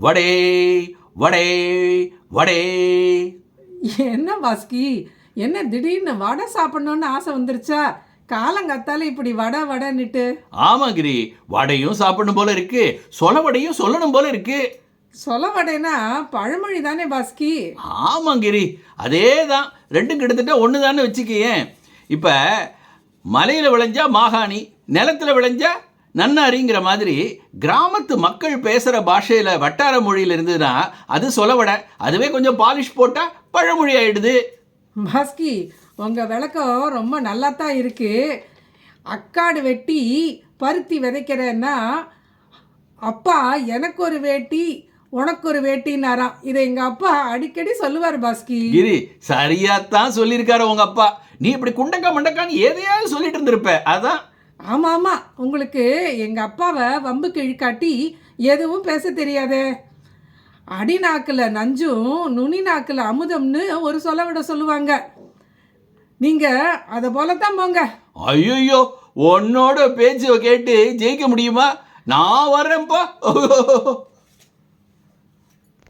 வடே வடே வடே. என்ன பாஸ்கி? என்ன திடீர்னு வடை சாப்பிடணும்னு ஆசை வந்துருச்சா? காலங்காத்தால இப்படி வடை வடைன்னுட்டு. ஆமா கிரி வடையும் சாப்பிடணும் போல இருக்கு. சொல வடையும் சொல்லணும் போல இருக்கு. சொல வடைனா பழமொழி தானே பாஸ்கி? ஆமா கிரி அதே தான் ரெண்டும் கிட்டத்தட்ட ஒன்று தானே வச்சுக்கேன் இப்போ மலையில் விளைஞ்சா மாகாணி நிலத்தில் விளைஞ்சா நன்னாரிங்கிற மாதிரி கிராமத்து மக்கள் பேசுகிற பாஷையில் வட்டார மொழியில் இருந்ததுன்னா அது சொலவடை. அதுவே கொஞ்சம் பாலிஷ் போட்டால் பழமொழி ஆயிடுது. பாஸ்கி உங்க விளக்கம் ரொம்ப நல்லா தான் இருக்கு. அக்காடு வெட்டி பருத்தி விதைக்கிறேன்னா அப்பா எனக்கு ஒரு வேட்டி உனக்கு ஒரு வேட்டின்னாராம் இதை எங்க அப்பா அடிக்கடி சொல்லுவார் பாஸ்கி. கிரி சரியாத்தான் சொல்லியிருக்காரு உங்க அப்பா. நீ இப்படி குண்டக்கா மண்டக்கான்னு எதையாவது சொல்லிட்டு இருந்திருப்ப. அதான் ஆமாம் ஆமாம் உங்களுக்கு எங்கள் அப்பாவை வம்புக்கு இழுக்காட்டி எதுவும் பேச தெரியாதே. அடி நாக்கில் நஞ்சும் நுனி நாக்கில் அமுதம்னு ஒரு சொல்ல விட சொல்லுவாங்க. நீங்கள் அதை போல தான் போங்க. ஐயோ உன்னோட பேச்சை கேட்டு ஜெயிக்க முடியுமா? நான் வர்றேன்ப்பா.